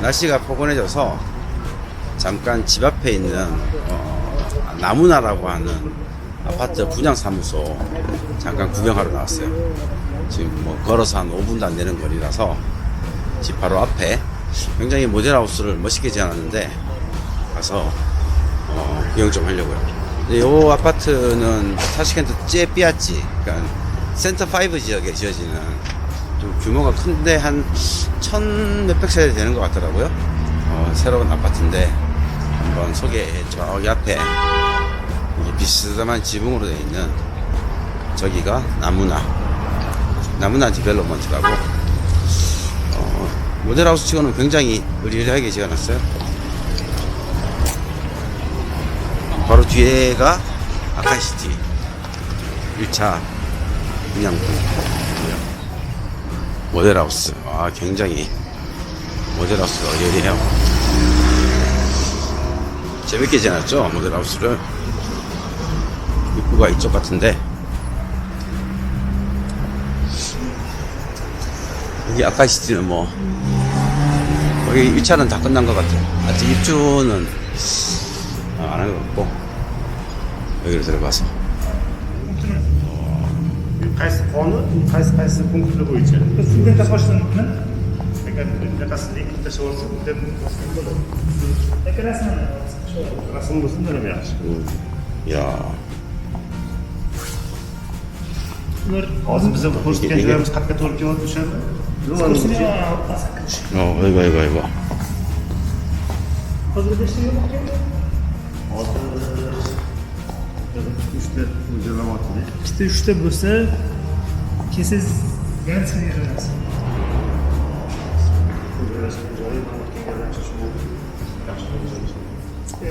날씨가 포근해져서 잠깐 집 앞에 있는 어, 나무나라고 하는 아파트 분양사무소 잠깐 구경하러 나왔어요. 지금 뭐 걸어서 한 5분도 안 되는 거리라서 집 바로 앞에 굉장히 모델하우스를 멋있게 지어놨는데 가서 어, 구경 좀 하려고요. 이 아파트는 타시켄트 제삐아찌, 그러니까 센터 5 지역에 지어지는 좀 규모가 큰데 한 천 몇백 세대 되는 것 같더라고요. 어, 새로운 아파트인데 한번 소개해 저기 앞에 비스듬한 지붕으로 되어 있는 저기가 나무나 나무나 디벨롭먼트라고 어, 모델하우스 치고는 굉장히 의리하게 지어놨어요. 바로 뒤에가 아카시티 1차 분양분 모델하우스. 아 굉장히 모델하우스가 의리해요? 재밌게 지났죠? 모델하우스를? 입구가 이쪽 같은데. 여기 아카시티는 뭐 여기 1차는 다 끝난 것 같아요. 아직 입주는 안 한 것 같고 여기로 들어가서 qaysi qonun qaysi qaysi punkti bo'yicha? Studentlar boshlanibmi? Agar bittasidan ikkita tashlaversa bitta bo'ladi. Aka rasm rasm bo'lsa ham yaxshi. Yo hozir bizni ko'rsatganlarimiz qayerga to'g'ri kelyapti o'shani voy voy voy voy hozir Üçte kurcalama atılıyor. İşte üçte bursa kesiz gelsin yerler.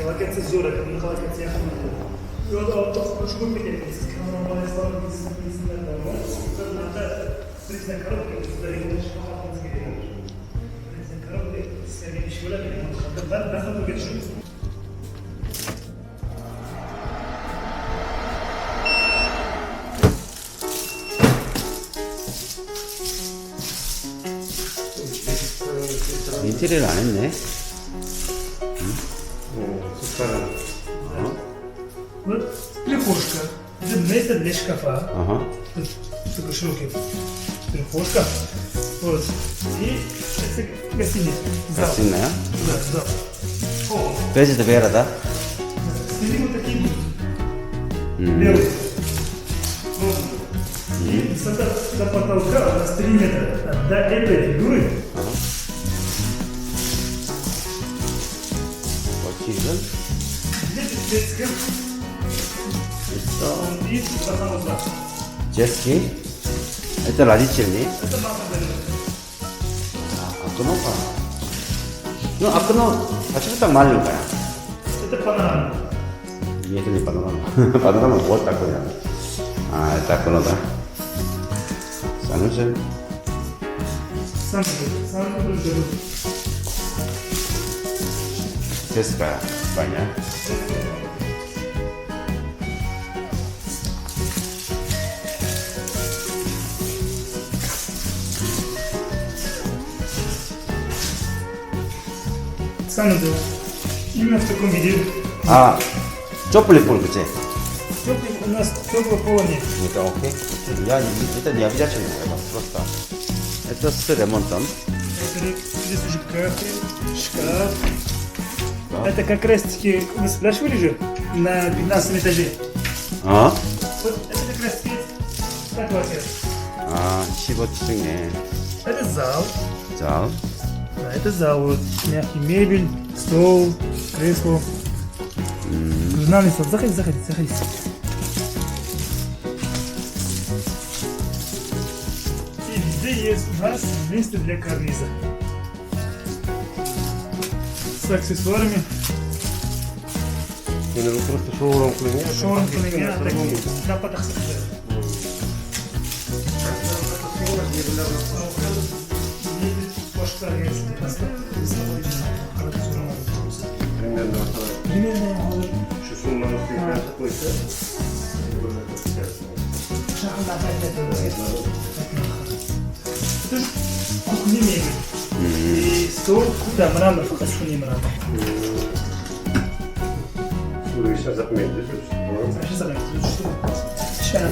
Hareketi zor, yakınlık hareketi yakınlık. Yolda altta uçkun bir geliriz. Kanal bağışlar, bizim bizimler de var. Bunlar da bizden kalıp geliriz. Bizden yolda kalkmamız gerekiyor. Bizden kalıp geliriz. Bizden bir şey olabilir. Ben daha da geçiyoruz. 인테리어를 안 했네 Вот прихожка. Это место для шкафа. ага Тут такой широкий прихожка. Вот. И это гостиница. Зал. гостиная Да, зал. О, 베지드 베라다 стены вот такие будут. Белые. Вот. И высота до потолка у нас 3 метра. А До этой фигуры 됐어. 제스키. 일단 라디칠리. 아, 아끄노가. 너 아끄노 같이 딱 말린 거야. 얘들이 바나나. 바나나 먹었다, 그냥. 아, 딱 그러다. 쌍수. 쌍수, 쌍수. 됐을까요? 맞냐? 이야 Сам это. Именно в таком виде. 아 쪼플리폴 그치? Теплый у нас теплого пола нет. Это окей. Я 일단 я обязательно 해봐. просто. Это с ремонтом. Это здесь уже карты, шкаф. Это как раз таки вы спрашивали же на 15 этаже. 어? Вот это как раз таки та квартира. 아 15층에. Это зал. 자, Да, это зал. Вот мягкий мебель, стол, кресло. Журнальный стол. Заходи, заходи, заходи. И везде есть у нас место для карниза. С аксессуарами. Meni bu просто showroom qilingan. Шоурум qilingan такие западах boshqalarga Endi masalan, shu summani ustiga qarab qo'ysa, Это кухня мебель. И стол, да, мрамор, хорошо не мрамор. Bunu сейчас отметили. А что за Сейчас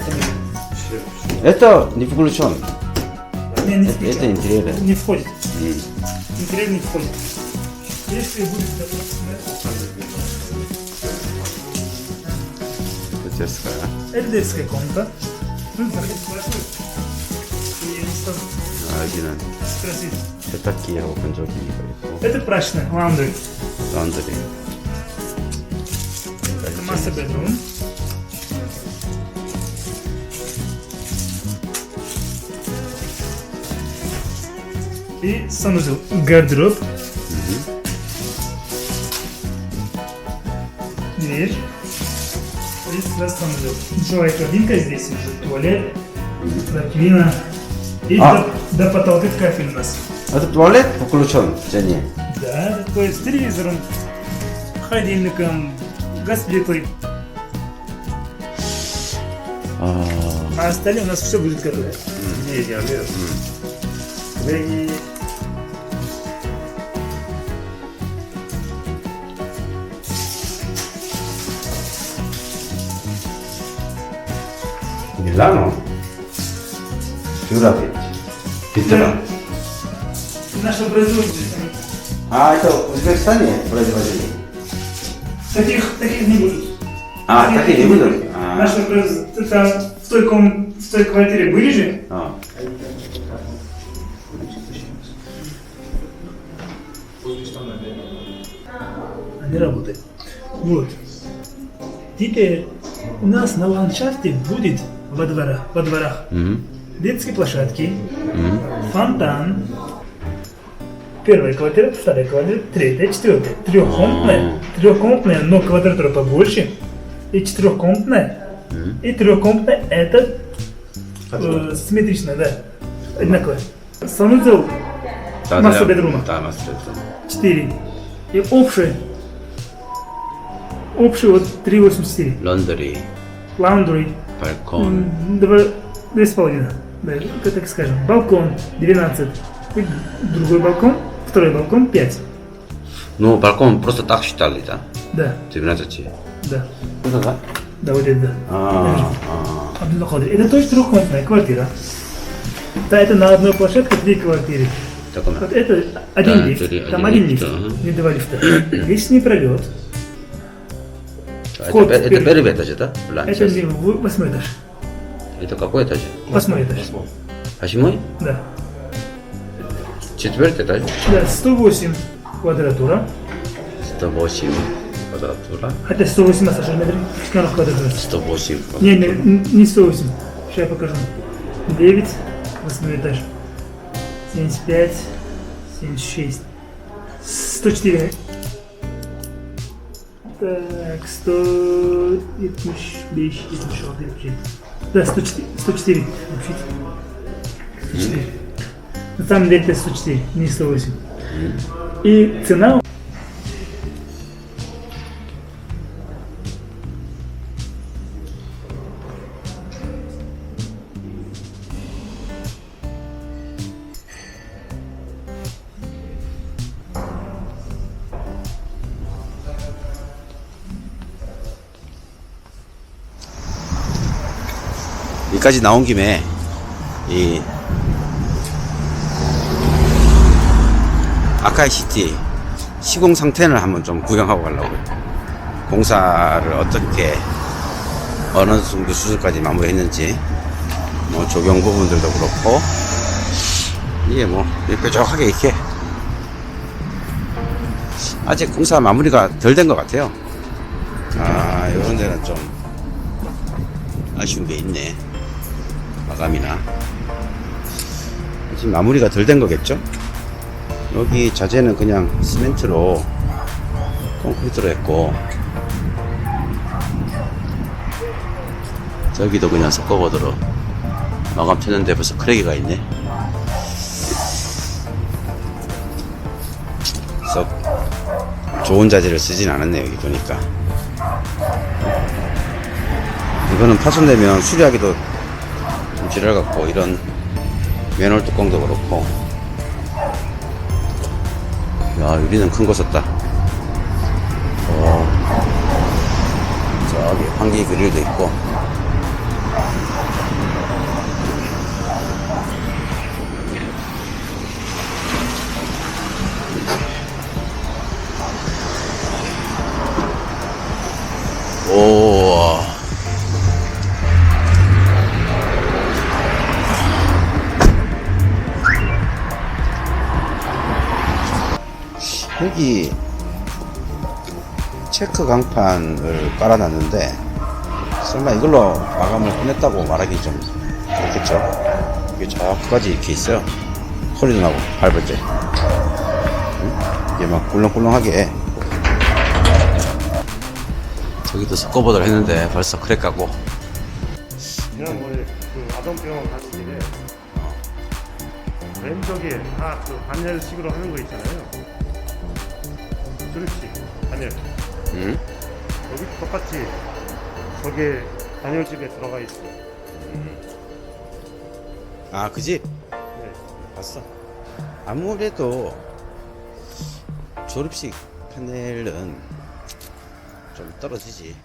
это Это не включен. не, не, Это, включен. это не входит. Интерьерный фон. Если будет... Мастерская. Это детская комната. Ну, заходи, спрашивай. Оригинально. Спроси. Это такие его кончатки не Это прачная, ландри. Ландри. Это масса bedroom. И санузел. Гардероб. Дверь. И сразу санузел. Жилая кабинка здесь уже. Туалет. Раковина. И А. до, до потолка кафель у нас. Это туалет включен, Jenny? Да, такой с телевизором, холодильником, газ плитой. 아, А остальное у нас все будет готово. Ne 얘 Milano? Surat ચિત્રા Наша производительность. А это в Узбекистане производили? Таких, таких не будет. А, Таких такие не будут? А. Наша это в той, ком- в той квартире были же, А. а они работают. Вот. Теперь у нас на ландшафте будет во дворах, во дворах. Угу. Детские площадки, угу. фонтан, первый квадрат, второй квадрат, третий, четвертый. Трехкомнатная, трехкомнатная, но квадратура побольше. И четырехкомнатная. И трехкомнатная это э, симметричная, да. Одинаковая. Санузел масса бедрума. Да, масса Четыре. И общее, общее вот 384. Ландри. Ландри. Балкон. Два, две с половиной. Да, так скажем. Балкон 12. И другой балкон, второй балкон 5. Ну, балкон просто так считали, да? Да. 12. Да. Это да? Да, вот это да. Абдулла Кадри. А. Это тоже трехкомнатная квартира. Да, это на одной площадке две квартиры. Так, вот это один да, лифт, там один лифт, не два лифта. Лифт не пролет. 자, вход это, это первый этаж, да? Это ранчес. не в- восьмой этаж. Это какой этаж? Восьмой этаж. восьмой? Да. четвертый этаж? Да, 108 квадратура. 108 квадратура. Хотя 118 метров на квадратура. 108 Не, не, не 108. Сейчас я покажу. 9, восьмой этаж. 75, 76. 104. Так, 100... 75, 76. Да, 104. 104. вообще. 104. На самом деле это 104, не 108. И цена 여기까지 나온 김에 이 아카이 시티 시공 상태를 한번 좀 구경하고 가려고요. 공사를 어떻게 어느 정도 수준까지 마무리했는지 뭐 조경 부분들도 그렇고 이게 뭐 뾰족하게 이렇게 아직 공사 마무리가 덜 된 것 같아요. 아, 이런 데는 좀 아쉬운 게 있네. 마감이나. 지금 마무리가 덜 된 거겠죠? 여기 자재는 그냥 시멘트로 콘크리트로 했고 저기도 그냥 섞어보도록 마감 쳤는데 벌써 크랙이가 있네. 썩 좋은 자재를 쓰진 않았네 여기 보니까. 이거는 파손되면 수리하기도 좀 지랄 같고 이런 맨홀 뚜껑도 그렇고 야, 유리는 큰 거 썼다. 어, 저기 환기 그릴도 있고. 오. 여기 체크 강판을 깔아놨는데 설마 이걸로 마감을 끝냈다고 말하기 좀 그렇겠죠? 이게 저까지 이렇게 있어요. 소리도 나고 밟을 때 응? 이게 막 꿀렁꿀렁하게. 저기도 스코보드를 했는데 벌써 크랙 가고. 그냥 뭐그 아동병원 가는 길에 왼쪽에 다 그 반열식으로 하는 거 있잖아요. 그렇지 반열. 응? 여기 똑같이 저게 단열 집에 들어가 있어. 아 그 집? 네. 봤어 아무래도 졸업식 패널은 좀 떨어지지